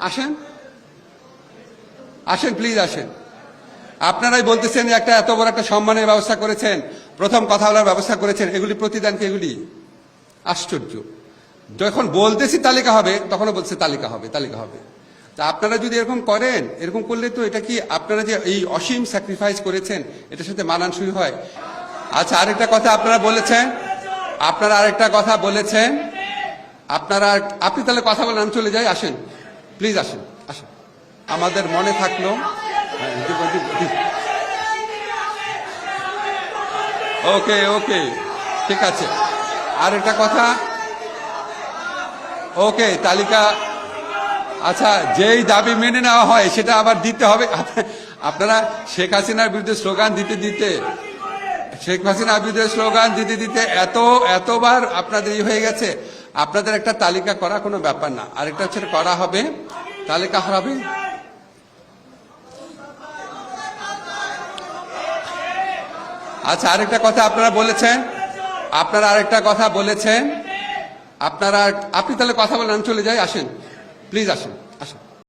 আসেন। আসেন প্লিজ আসেন। আপনারাই বলতেছেন একটা এত বড় একটা সম্মানের ব্যবস্থা করেছেন, প্রথম কথা বলার ব্যবস্থা করেছেন, এগুলি প্রতিদান কি এগুলি? আশ্চর্য। যখন বলতেছি তালিকা হবে, তখনও বলছে তালিকা হবে তালিকা হবে। তা আপনারা যদি এরকম করেন, এরকম করলে তো এটা কি আপনারা যে এই অসীম স্যাক্রিফাইস করেছেন, এটার সাথে মানানসই হয়? আচ্ছা আরেকটা কথা আপনারা বলেছেন। আপনারা আরেকটা কথা বলেছেন। আপনারা আপনি তাহলে কথা বলেন, আমি চলে যাই, আসেন। প্লিজ আসেন আসেন। আমাদের মনে থাকল হ্যাঁ। ওকে ওকে, ঠিক আছে। আর একটা কথা। ওকে, তালিকা। আচ্ছা যেই দাবি মেনে নেওয়া হয়, সেটা আবার দিতে হবে। আপনারা শেখ হাসিনার বিরুদ্ধে স্লোগান দিতে দিতে, শেখ হাসিনার বিরুদ্ধে স্লোগান দিতে দিতে এত, এতবার আপনাদের হয়ে গেছে। আপনাদের একটা তালিকা করা কোনো ব্যাপার না। আরেকটা হচ্ছে করা হবে। তালিকা হবে আচ্ছা আরেকটা কথা আপনারা বলেছেন। আপনারা আরেকটা কথা বলেছেন। আপনারা আপনি তাহলে কথা বলেন, আমি চলে যাই, আসেন। প্লিজ আসেন।